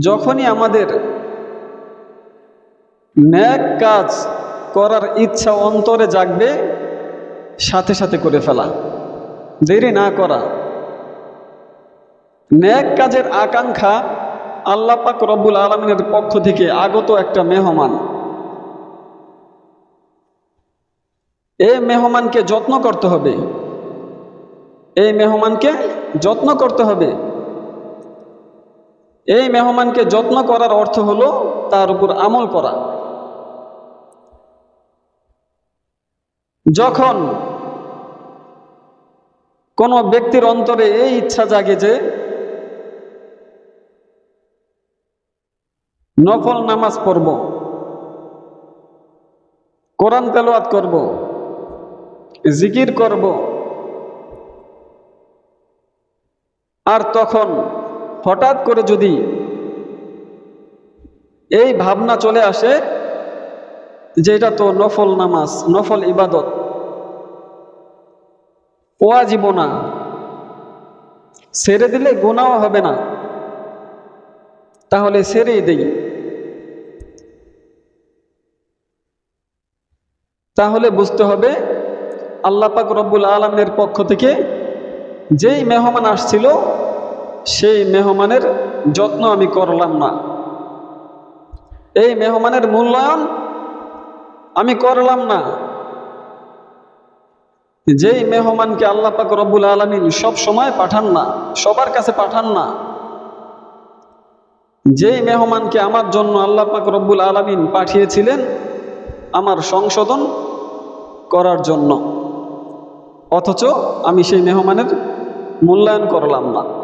যখনই আমাদের ন্যাক কাজ করার ইচ্ছা অন্তরে জাগবে, সাথে সাথে করে ফেলা। দেরি না করা। ন্যাক কাজের আকাঙ্ক্ষা আল্লাহ পাক রব্বুল আলমিনের পক্ষ থেকে আগত একটা মেহমান। এই মেহমানকে যত্ন করতে হবে। এই মেহমানকে যত্ন করতে হবে। এই মেহমানকে যত্ন করার অর্থ হলো তার উপর আমল করা। যখন কোনো ব্যক্তির অন্তরে এই ইচ্ছা জাগে যে নফল নামাজ পড়ব, কোরআন তেলাওয়াত করব, জিকির করব, আর তখন হঠাৎ করে যদি এই ভাবনা চলে আসে যে এটা তো নফল নামাজ, নফল ইবাদত ওয়াজিব না। সেরে দিলে গোনাও হবে না। তাহলে সেরেই দেই। তাহলে বুঝতে হবে আল্লাহ পাক রব্বুল আলমের পক্ষ থেকে যেই মেহমান আসছিল সেই মেহমানের যত্ন আমি করলাম না। এই মেহমানের মূল্যায়ন আমি করলাম না। যেই মেহমানকে আল্লাহ পাক রব্বুল আলমিন সব সময় পাঠান না, সবার কাছে পাঠান না, যেই মেহমানকে আমার জন্য আল্লাহ পাক রব্বুল আলমিন পাঠিয়েছিলেন আমার সংশোধন করার জন্য। অথচ আমি সেই মেহমানের মূল্যায়ন করলাম না।